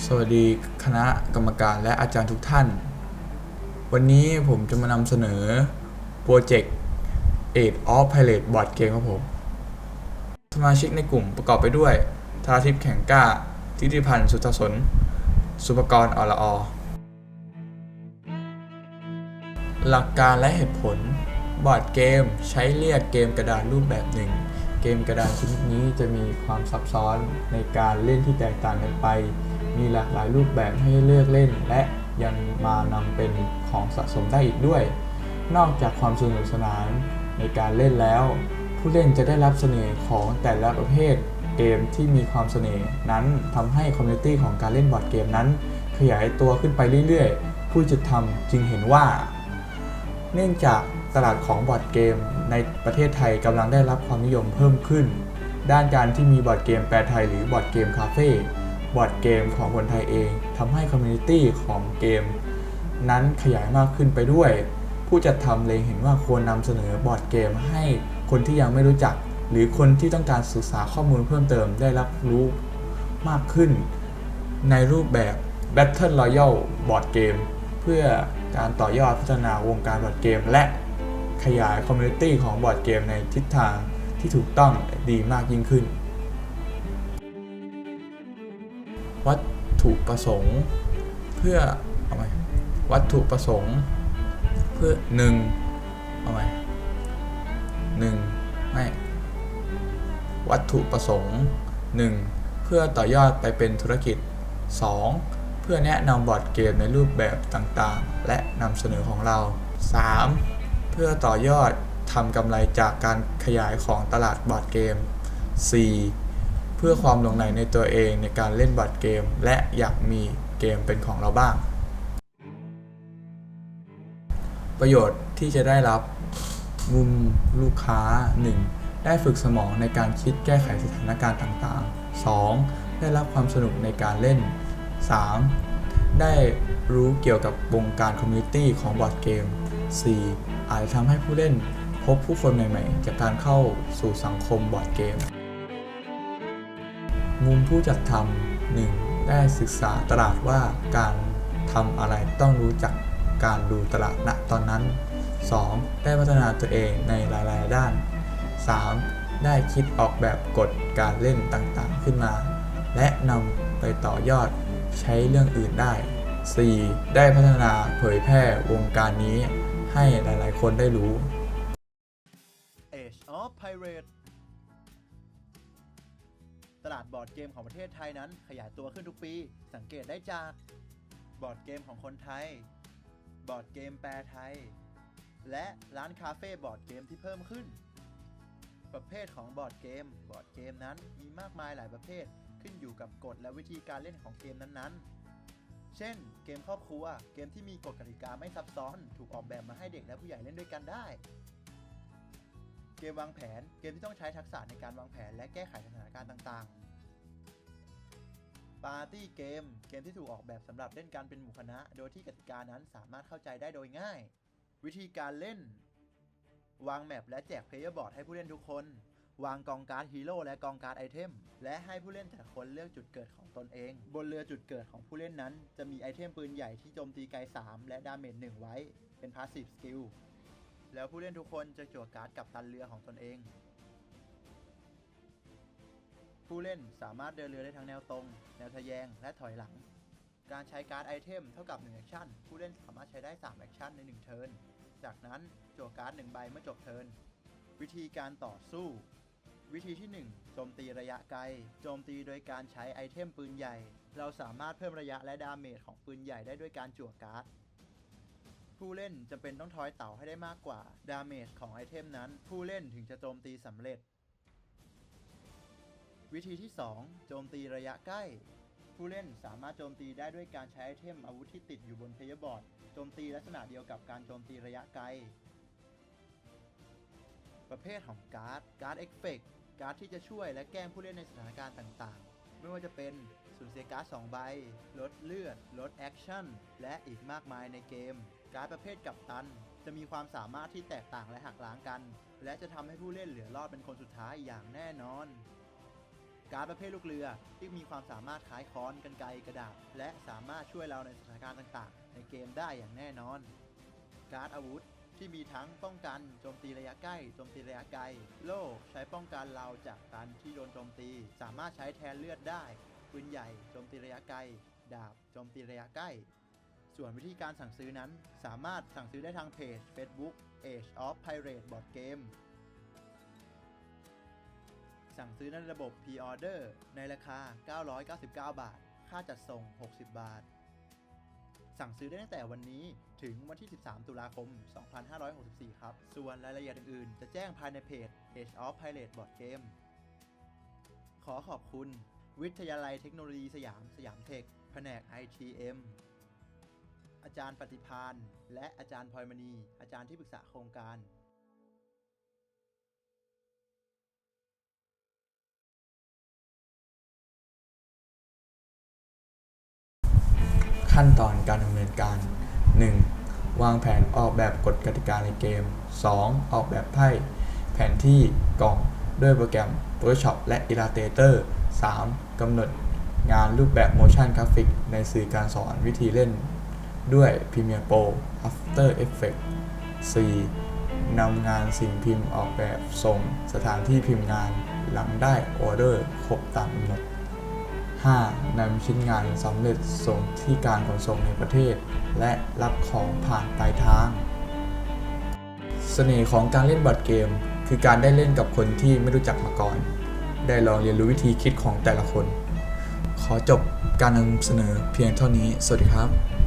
สวัสดีคณะกรรมการและอาจารย์ทุกท่าน วันนี้ผมจะมานำเสนอโปรเจกต์ Age of Pilot Board Game ครับผม สมาชิกในกลุ่มประกอบไปด้วย ธาทิพย์แข่งกล้า ทิติพันธ์ สุทธสน สุภกรอละอ หลักการและเหตุผลบอร์ดเกมใช้เรียกเกมกระดานรูปแบบหนึ่ง เกมกระดานชนิดนี้จะมีความซับซ้อนในการเล่นที่แตกต่างกันไป มีหลากหลายรูปแบบให้เลือกเล่น และยังมานำเป็นของสะสมได้อีกด้วย นอกจากความสนุกสนานในการเล่นแล้ว ผู้เล่นจะได้รับเสน่ห์ของแต่ละประเภทเกมที่มีความเสน่ห์นั้นทำให้คอมมูนิตี้ของการเล่นบอร์ดเกมนั้น ขยายตัวขึ้นไปเรื่อยๆ ผู้จัดทำจึงเห็นว่า เนื่องจากตลาดของบอร์ดเกมในประเทศไทยกำลังได้รับความนิยมเพิ่มขึ้น ด้านการที่มีบอร์ดเกมแปลไทยหรือบอร์ดเกมคาเฟ่ บอร์ดเกมของคนไทยเองทำให้คอมมูนิตี้ของเกม นั้นขยายมากขึ้นไปด้วย ผู้จัดทำเลยเห็นว่าควรนำเสนอบอร์ดเกมให้คนที่ยังไม่รู้จัก หรือคนที่ต้องการศึกษาข้อมูลเพิ่มเติมได้รับรู้มากขึ้น ในรูปแบบ Battle Royale บอร์ดเกมเพื่อการต่อยอดพัฒนาวงการบอร์ดเกม และขยายคอมมูนิตี้ของบอร์ดเกมในทิศทางที่ถูกต้องดีมากยิ่งขึ้น วัตถุประสงค์ เพื่อเอาไหมวัตถุประสงค์ เพื่อหนึ่งเอาไหมหนึ่งไม่วัตถุประสงค์หนึ่งเพื่อต่อยอดไปเป็นธุรกิจ 2. เพื่อแนะนำบอร์ดเกมในรูปแบบต่างๆ และนำเสนอของเรา 3. เพื่อต่อยอดทำกำไรจากการขยายของตลาดบอร์ดเกม 4. เพื่อความหลงใหลในตัวเองในการเล่นบอร์ดเกม และอยากมีเกมเป็นของเราบ้าง ประโยชน์ที่จะได้รับมุมลูกค้า 1. ได้ฝึกสมองในการคิดแก้ไขสถานการณ์ต่างๆ 2. ได้รับความสนุกในการเล่น 3. ได้รู้เกี่ยวกับวงการคอมมูนิตี้ของบอร์ดเกม 4. อาจทำให้ผู้เล่นพบผู้คนใหม่ๆ จากการเข้าสู่สังคมบอร์ดเกม มุมผู้จัดทำหนึ่งได้ศึกษาตลาดว่าการทำอะไรต้องรู้จักการดูตลาดณตอนนั้น 2. ได้พัฒนาตัวเองในหลายๆ ด้าน 3. ได้คิดออกแบบกฎการเล่นต่างๆ ขึ้นมา และนำไปต่อยอดใช้เรื่องอื่นได้ 4. ได้พัฒนาเผยแพร่วงการนี้ให้หลายๆ คนได้รู้ Age of Pirate ลาดบอร์ดเกมของประเทศไทยนั้นขยายตัวขึ้นทุกปี สังเกตได้จาก บอร์ดเกมของคนไทย บอร์ดเกมแปลไทย และร้านคาเฟ่บอร์ดเกมที่เพิ่มขึ้น ประเภทของบอร์ดเกม บอร์ดเกมนั้นมีมากมายหลายประเภทขึ้นอยู่กับกฎและวิธีการเล่นของเกมนั้นๆ เช่น เกมครอบครัว เกมที่มีกฎกติกาไม่ซับซ้อน ถูกออกแบบมาให้เด็กและผู้ใหญ่เล่นด้วยกันได้ เกมวางแผน เกมที่ต้องใช้ทักษะในการวางแผน และแก้ไขสถานการณ์ต่างๆ ปาร์ตี้เกม เกมที่ถูกออกแบบสำหรับเล่นกันเป็นหมู่คณะ โดยที่กติกานั้นสามารถเข้าใจได้โดยง่าย วิธีการเล่น วางแมปและแจกเพลเยอร์บอร์ดให้ผู้เล่นทุกคน วางกองการ์ดฮีโร่และกองการ์ดไอเทม และให้ผู้เล่นแต่ละคนเลือกจุดเกิดของตนเอง บนเรือจุดเกิดของผู้เล่นนั้น จะมีไอเทมปืนใหญ่ที่โจมตีไกล 3 และดาเมจ1ไว้ เป็นพาสซีฟสกิล แล้วผู้เล่นทุกคนจะจั่วการ์ดกับตันเรือของตนเอง ผู้เล่นสามารถเดินเรือได้ทั้งแนวตรง แนวทะแยง และถอยหลัง การใช้การ์ดไอเทมเท่ากับ1แอคชั่น ผู้เล่นสามารถใช้ได้3แอคชั่นใน1เทิร์น จากนั้นจั่วการ์ด1ใบเมื่อจบเทิร์น วิธีการต่อสู้ วิธีที่ 1 โจมตีระยะไกล โจมตีโดยการใช้ไอเทมปืนใหญ่ เราสามารถเพิ่มระยะและดาเมจของปืนใหญ่ได้ด้วยการจั่วการ์ด ผู้เล่นจำเป็นต้องทอยเต่าให้ได้มากกว่า ดาเมจของไอเทมนั้น ผู้เล่นถึงจะโจมตีสำเร็จ วิธีที่ 2 โจมตีระยะใกล้ ผู้เล่นสามารถโจมตีได้ด้วยการใช้ไอเทมอาวุธที่ติดอยู่บนเพย์บอร์ดโจมตีลักษณะเดียวกับการโจมตีระยะไกล ประเภทของการ์ด การ์ดเอฟเฟกการ์ดที่จะช่วยและแกล้งผู้เล่นในสถานการณ์ต่างๆ ไม่ว่าจะเป็นสูญเสียการ์ด2ใบ ลดเลือด ลดแอคชั่น และอีกมากมายในเกม การ์ดประเภทกับตัน จะมีความสามารถที่แตกต่างและหักล้างกัน และจะทำให้ผู้เล่นเหลือรอดเป็นคนสุดท้ายอย่างแน่นอน การ์ดประเภทลูกเรือที่มีความสามารถคล้ายค้อนกันไกกระดาษ และสามารถช่วยเราในสถานการณ์ต่างๆ ในเกมได้อย่างแน่นอน การ์ดอาวุธที่มีทั้งป้องกันโจมตีระยะใกล้โจมตีระยะไกล โล่ใช้ป้องกันเราจากการที่โดนโจมตี สามารถใช้แทนเลือดได้ปืนใหญ่โจมตีระยะไกล ดาบโจมตีระยะใกล้ ส่วนวิธีการสั่งซื้อนั้น สามารถสั่งซื้อได้ทางเพจ Facebook Age of Pirate Board Game สั่งซื้อในระบบ Pre-order ในราคา 999 บาท ค่าจัดส่ง 60 บาท สั่งซื้อได้ตั้งแต่วันนี้ถึงวันที่ 13 ตุลาคม 2564 ครับ ส่วนรายละเอียดอื่นๆ จะแจ้งภายในเพจ Age of Pirate Board Game ขอขอบคุณ วิทยาลัยเทคโนโลยีสยามสยามเทค แผนก ITM อาจารย์ปฏิพานและอาจารย์พลอยมณี อาจารย์ที่ปรึกษาโครงการขั้นตอนการดำเนินการ 1. วางแผนออกแบบกฎกติกาในเกม 2. ออกแบบไพ่ แผนที่กล่องด้วยโปรแกรม Photoshop และ Illustrator 3. กำหนดงานรูปแบบ Motion Graphic ในสื่อการสอนวิธีเล่น ด้วย Premiere Pro After Effects 4. นำงานสิ่งพิมพ์ออกแบบส่งสถานที่พิมพ์งานหลังได้ออเดอร์ครบตามกำหนด 5. นำชิ้นงานสำเร็จส่งที่การขนส่งในประเทศ และรับของผ่านปลายทาง เสน่ห์ของการเล่นบอร์ดเกม คือการได้เล่นกับคนที่ไม่รู้จักมาก่อน ได้ลองเรียนรู้วิธีคิดของแต่ละคน ขอจบการนำเสนอเพียงเท่านี้ สวัสดีครับ